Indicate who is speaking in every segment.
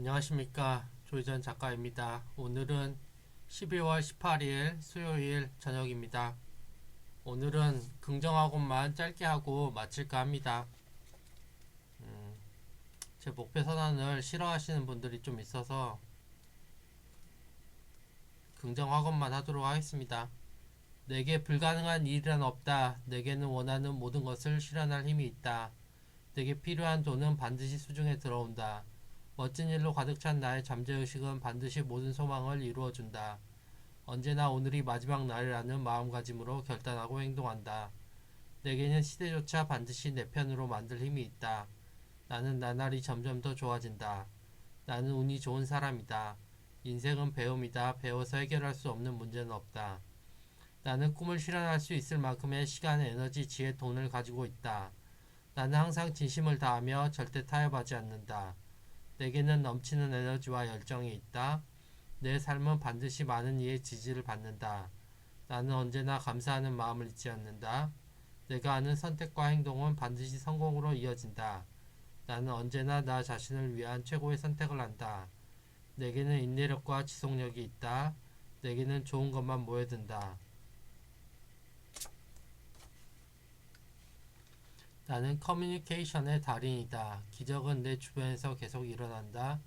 Speaker 1: 안녕하십니까 조희전 작가입니다. 오늘은 12월 18일 수요일 저녁입니다. 오늘은 긍정학원만 짧게 하고 마칠까 합니다. 음, 제 목표 선언을 싫어하시는 분들이 좀 있어서 긍정학원만 하도록 하겠습니다. 내게 불가능한 일이란 없다. 내게는 원하는 모든 것을 실현할 힘이 있다. 내게 필요한 돈은 반드시 수중에 들어온다. 멋진 일로 가득 찬 나의 잠재의식은 반드시 모든 소망을 이루어준다. 언제나 오늘이 마지막 날이라는 마음가짐으로 결단하고 행동한다. 내게는 시대조차 반드시 내 편으로 만들 힘이 있다. 나는 나날이 점점 더 좋아진다. 나는 운이 좋은 사람이다. 인생은 배움이다. 배워서 해결할 수 없는 문제는 없다. 나는 꿈을 실현할 수 있을 만큼의 시간, 에너지, 지혜, 돈을 가지고 있다. 나는 항상 진심을 다하며 절대 타협하지 않는다. 내게는 넘치는 에너지와 열정이 있다. 내 삶은 반드시 많은 이의 지지를 받는다. 나는 언제나 감사하는 마음을 잊지 않는다. 내가 하는 선택과 행동은 반드시 성공으로 이어진다. 나는 언제나 나 자신을 위한 최고의 선택을 한다. 내게는 인내력과 지속력이 있다. 내게는 좋은 것만 모여든다. 나는 커뮤니케이션의 달인이다. 기적은 내 주변에서 계속 일어난다.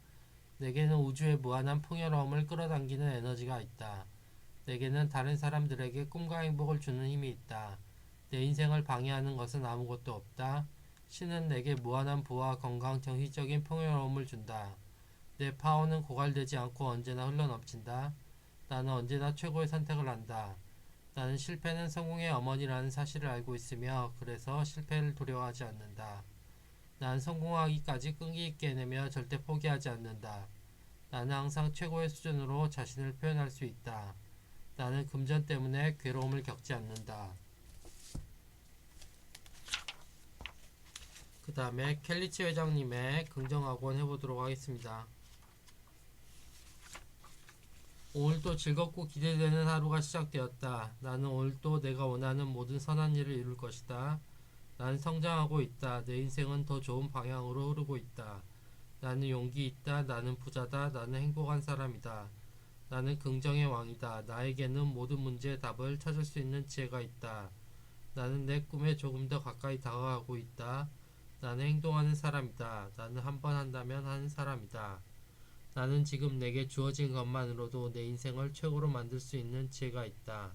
Speaker 1: 내게는 우주의 무한한 풍요로움을 끌어당기는 에너지가 있다. 내게는 다른 사람들에게 꿈과 행복을 주는 힘이 있다. 내 인생을 방해하는 것은 아무것도 없다. 신은 내게 무한한 부와 건강, 정신적인 풍요로움을 준다. 내 파워는 고갈되지 않고 언제나 흘러넘친다. 나는 언제나 최고의 선택을 한다. 나는 실패는 성공의 어머니라는 사실을 알고 있으며 그래서 실패를 두려워하지 않는다. 난 성공하기까지 끈기 있게 해내며 절대 포기하지 않는다. 나는 항상 최고의 수준으로 자신을 표현할 수 있다. 나는 금전 때문에 괴로움을 겪지 않는다. 그 다음에 켈리치 회장님의 긍정학원 해보도록 하겠습니다. 오늘도 즐겁고 기대되는 하루가 시작되었다. 나는 오늘도 내가 원하는 모든 선한 일을 이룰 것이다. 나는 성장하고 있다. 내 인생은 더 좋은 방향으로 흐르고 있다. 나는 용기 있다. 나는 부자다. 나는 행복한 사람이다. 나는 긍정의 왕이다. 나에게는 모든 문제의 답을 찾을 수 있는 지혜가 있다. 나는 내 꿈에 조금 더 가까이 다가가고 있다. 나는 행동하는 사람이다. 나는 한 번 한다면 하는 사람이다. 나는 지금 내게 주어진 것만으로도 내 인생을 최고로 만들 수 있는 지혜가 있다.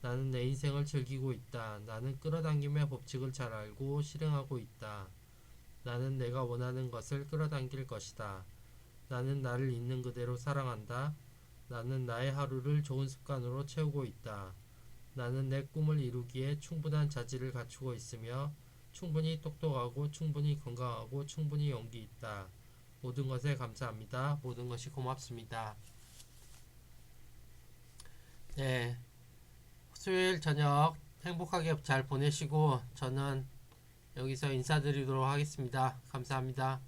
Speaker 1: 나는 내 인생을 즐기고 있다. 나는 끌어당김의 법칙을 잘 알고 실행하고 있다. 나는 내가 원하는 것을 끌어당길 것이다. 나는 나를 있는 그대로 사랑한다. 나는 나의 하루를 좋은 습관으로 채우고 있다. 나는 내 꿈을 이루기에 충분한 자질을 갖추고 있으며 충분히 똑똑하고 충분히 건강하고 충분히 용기 있다. 모든 것에 감사합니다. 모든 것이 고맙습니다. 네. 수요일 저녁 행복하게 잘 보내시고 저는 여기서 인사드리도록 하겠습니다. 감사합니다.